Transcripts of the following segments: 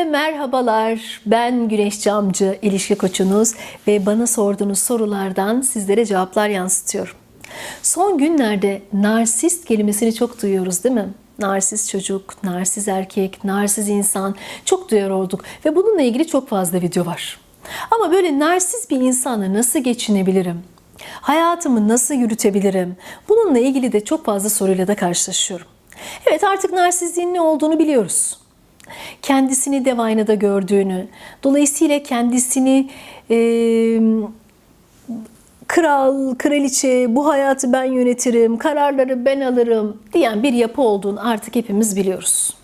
Herkese merhabalar. Ben Güneş Camcı, ilişki koçunuz ve bana sorduğunuz sorulardan sizlere cevaplar yansıtıyorum. Son günlerde narsist kelimesini çok duyuyoruz değil mi? Narsist çocuk, narsist erkek, narsist insan çok duyar olduk ve bununla ilgili çok fazla video var. Ama böyle narsist bir insanla nasıl geçinebilirim? Hayatımı nasıl yürütebilirim? Bununla ilgili de çok fazla soruyla da karşılaşıyorum. Evet artık narsizliğin ne olduğunu biliyoruz kendisini dev aynada gördüğünü, dolayısıyla kendisini e, kral, kraliçe, bu hayatı ben yönetirim, kararları ben alırım diyen bir yapı olduğunu artık hepimiz biliyoruz.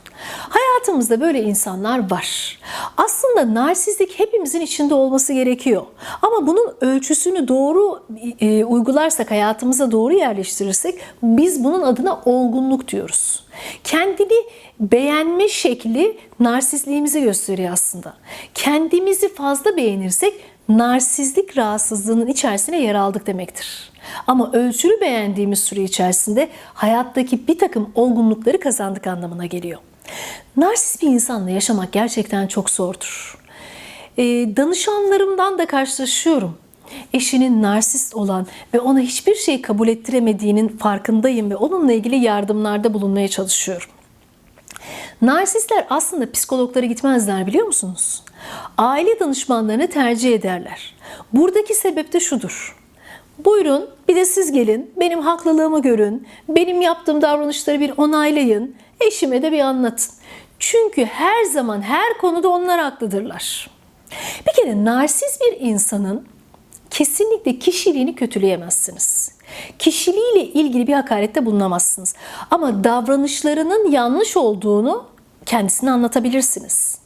Hayatımızda böyle insanlar var. Aslında narsizlik hepimizin içinde olması gerekiyor. Ama bunun ölçüsünü doğru e, uygularsak, hayatımıza doğru yerleştirirsek biz bunun adına olgunluk diyoruz. Kendini beğenme şekli narsizliğimizi gösteriyor aslında. Kendimizi fazla beğenirsek narsizlik rahatsızlığının içerisine yer aldık demektir. Ama ölçülü beğendiğimiz süre içerisinde hayattaki bir takım olgunlukları kazandık anlamına geliyor. Narsist bir insanla yaşamak gerçekten çok zordur. E, danışanlarımdan da karşılaşıyorum. Eşinin narsist olan ve ona hiçbir şey kabul ettiremediğinin farkındayım ve onunla ilgili yardımlarda bulunmaya çalışıyorum. Narsistler aslında psikologlara gitmezler biliyor musunuz? Aile danışmanlarını tercih ederler. Buradaki sebep de şudur. Buyurun bir de siz gelin, benim haklılığımı görün, benim yaptığım davranışları bir onaylayın, eşime de bir anlatın. Çünkü her zaman her konuda onlar haklıdırlar. Bir kere narsist bir insanın kesinlikle kişiliğini kötüleyemezsiniz. Kişiliğiyle ilgili bir hakarette bulunamazsınız. Ama davranışlarının yanlış olduğunu kendisine anlatabilirsiniz.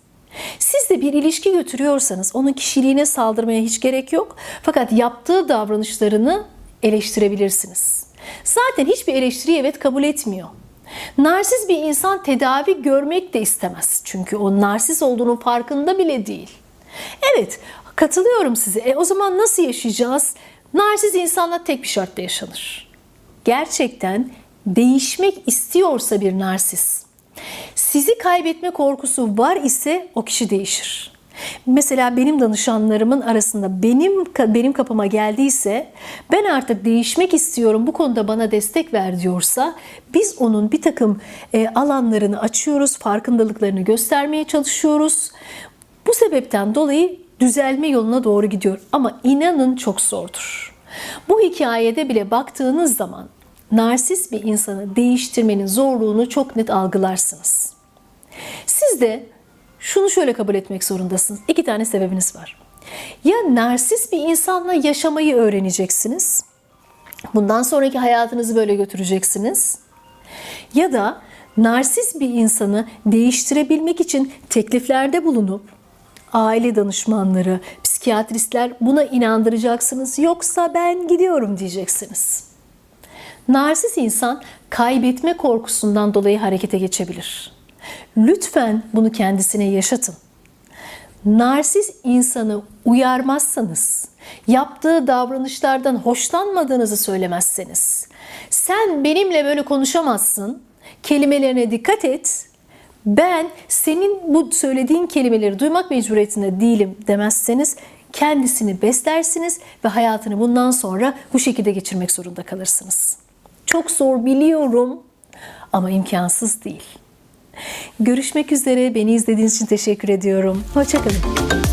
Siz de bir ilişki götürüyorsanız onun kişiliğine saldırmaya hiç gerek yok. Fakat yaptığı davranışlarını eleştirebilirsiniz. Zaten hiçbir eleştiriyi evet kabul etmiyor. Narsiz bir insan tedavi görmek de istemez. Çünkü o narsiz olduğunun farkında bile değil. Evet, katılıyorum size. E o zaman nasıl yaşayacağız? Narsiz insanla tek bir şartla yaşanır. Gerçekten değişmek istiyorsa bir narsiz, sizi kaybetme korkusu var ise o kişi değişir. Mesela benim danışanlarımın arasında benim benim kapıma geldiyse ben artık değişmek istiyorum bu konuda bana destek ver diyorsa biz onun bir takım e, alanlarını açıyoruz, farkındalıklarını göstermeye çalışıyoruz. Bu sebepten dolayı düzelme yoluna doğru gidiyor ama inanın çok zordur. Bu hikayede bile baktığınız zaman narsist bir insanı değiştirmenin zorluğunu çok net algılarsınız. Siz de şunu şöyle kabul etmek zorundasınız. İki tane sebebiniz var. Ya narsist bir insanla yaşamayı öğreneceksiniz. Bundan sonraki hayatınızı böyle götüreceksiniz. Ya da narsist bir insanı değiştirebilmek için tekliflerde bulunup aile danışmanları, psikiyatristler buna inandıracaksınız. Yoksa ben gidiyorum diyeceksiniz. Narsist insan kaybetme korkusundan dolayı harekete geçebilir. Lütfen bunu kendisine yaşatın. Narsist insanı uyarmazsanız, yaptığı davranışlardan hoşlanmadığınızı söylemezseniz, sen benimle böyle konuşamazsın, kelimelerine dikkat et, ben senin bu söylediğin kelimeleri duymak mecburiyetinde değilim demezseniz kendisini beslersiniz ve hayatını bundan sonra bu şekilde geçirmek zorunda kalırsınız. Çok zor biliyorum ama imkansız değil. Görüşmek üzere. Beni izlediğiniz için teşekkür ediyorum. Hoşçakalın.